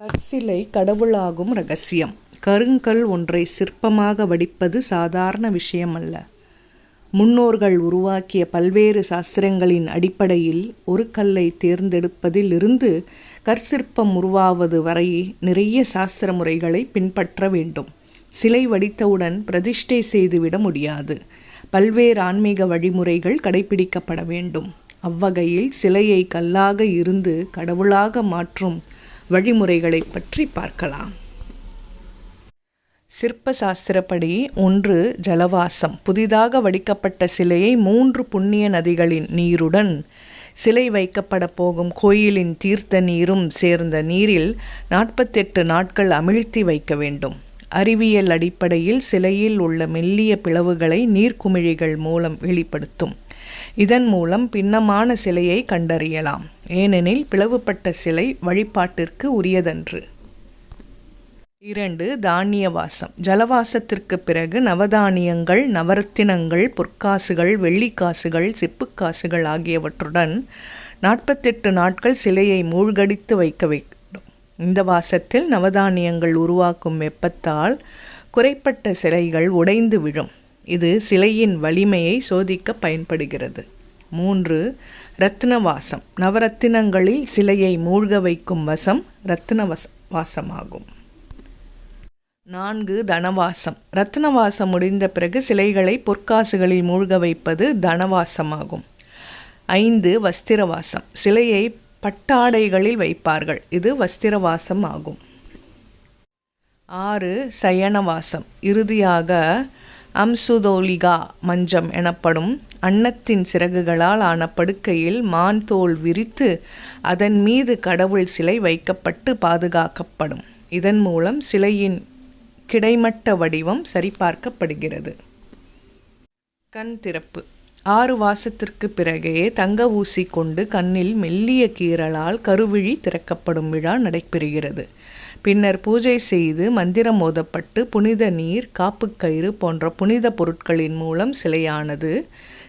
கற்சிலை கடவுளாகும் ரகசியம் கருங்கல் ஒன்றை சிற்பமாக வடிப்பது சாதாரண விஷயமல்ல. முன்னோர்கள் உருவாக்கிய பல்வேறு சாஸ்திரங்களின் அடிப்படையில் ஒரு கல்லை தேர்ந்தெடுப்பதிலிருந்து கற்சிற்பம் உருவாவது வரை நிறைய சாஸ்திர முறைகளை பின்பற்ற வேண்டும். சிலை வடித்தவுடன் பிரதிஷ்டை செய்துவிட முடியாது. பல்வேறு ஆன்மீக வழிமுறைகள் கடைப்பிடிக்கப்பட வேண்டும். அவ்வகையில் சிலையை கல்லாக இருந்து கடவுளாக மாற்றும் வழிமுறைகளை பற்றி பார்க்கலாம். சிற்ப சாஸ்திரப்படி ஒன்று ஜலவாசம் புதிதாக வடிக்கப்பட்ட சிலையை மூன்று புண்ணிய நதிகளின் நீருடன் சிலை வைக்கப்படப் போகும் கோயிலின் தீர்த்த நீரும் சேர்ந்த நீரில் நாற்பத்தெட்டு நாட்கள் அமிழ்த்தி வைக்க வேண்டும். அறிவியல் அடிப்படையில் சிலையில் உள்ள மெல்லிய பிளவுகளை நீர்க்குமிழிகள் மூலம் வெளிப்படுத்தும். இதன் மூலம் பின்னமான சிலையை கண்டறியலாம். ஏனெனில் பிளவுபட்ட சிலை வழிபாட்டிற்கு உரியதன்று. இரண்டு தானிய வாசம் ஜலவாசத்திற்கு பிறகு நவதானியங்கள் நவரத்தினங்கள் பொற்காசுகள் வெள்ளிக்காசுகள் செப்புக்காசுகள் ஆகியவற்றுடன் நாற்பத்தெட்டு நாட்கள் சிலையை மூழ்கடித்து வைக்க வேண்டும். இந்த வாசத்தில் நவதானியங்கள் உருவாக்கும் வெப்பத்தால் குறைப்பட்ட சிலைகள் உடைந்து விழும். இது சிலையின் வலிமையை சோதிக்க பயன்படுகிறது. மூன்று ரத்தின வாசம் நவரத்தினங்களில் சிலையை மூழ்க வைக்கும் வசம் ரத்தின வாசமாகும். நான்கு தனவாசம் ரத்னவாசம் முடிந்த பிறகு சிலைகளை பொற்காசுகளில் மூழ்க வைப்பது தனவாசமாகும். ஐந்து வஸ்திரவாசம் சிலையை பட்டாடைகளில் வைப்பார்கள். இது வஸ்திரவாசம் ஆகும். ஆறு சயனவாசம் இறுதியாக அம்சுதோலிகா மஞ்சம் எனப்படும் அன்னத்தின் சிறகுகளால் ஆன படுக்கையில் மான் தோல் விரித்து அதன் மீது கடவுள் சிலை வைக்கப்பட்டு பாதுகாக்கப்படும். இதன் மூலம் சிலையின் கிடைமட்ட வடிவம் சரிபார்க்கப்படுகிறது. கண் திறப்பு ஆறு வாசத்திற்குப் பிறகே தங்க ஊசி கொண்டு கண்ணில் மெல்லிய கீறலால் கருவிழி திறக்கப்படும் விழா நடைபெறுகிறது. பின்னர் பூஜை செய்து மந்திரம் ஓதப்பட்டு புனித நீர் காப்புக்கயிறு போன்ற புனித பொருட்களின் மூலம் சிலையானது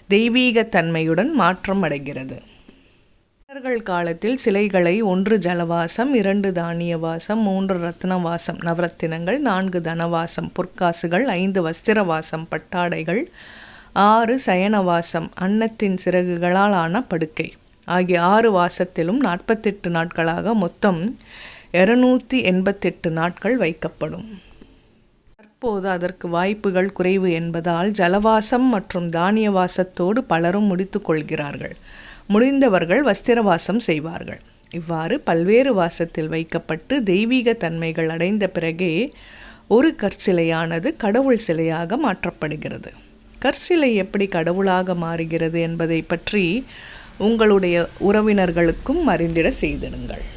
தெய்வீக தன்மையுடன் மாற்றம் அடைகிறது. மன்னர்கள் காலத்தில் சிலைகளை ஒன்று ஜலவாசம் இரண்டு தானிய வாசம் மூன்று ரத்னவாசம் நவரத்தினங்கள் நான்கு தனவாசம் பொற்காசுகள் ஐந்து வஸ்திர வாசம் பட்டாடைகள் ஆறு சயன வாசம் அன்னத்தின் சிறகுகளால் ஆன படுக்கை ஆகிய ஆறு வாசத்திலும் நாற்பத்தெட்டு நாட்களாக மொத்தம் இருநூற்றி எண்பத்தெட்டு நாட்கள் வைக்கப்படும். தற்போது அதற்கு வாய்ப்புகள் குறைவு என்பதால் ஜலவாசம் மற்றும் தானிய வாசத்தோடு பலரும் முடித்துக்கொள்கிறார்கள் முடிந்தவர்கள் வஸ்திரவாசம் செய்வார்கள். இவ்வாறு பல்வேறு வாசத்தில் வைக்கப்பட்டு தெய்வீக தன்மைகள் அடைந்த பிறகே ஒரு கற்சிலையானது கடவுள் சிலையாக மாற்றப்படுகிறது. கற்சிலை எப்படி கடவுளாக மாறுகிறது என்பதைப் பற்றி உங்களுடைய உறவினர்களுக்கும் அறிந்திட செய்திடுங்கள்.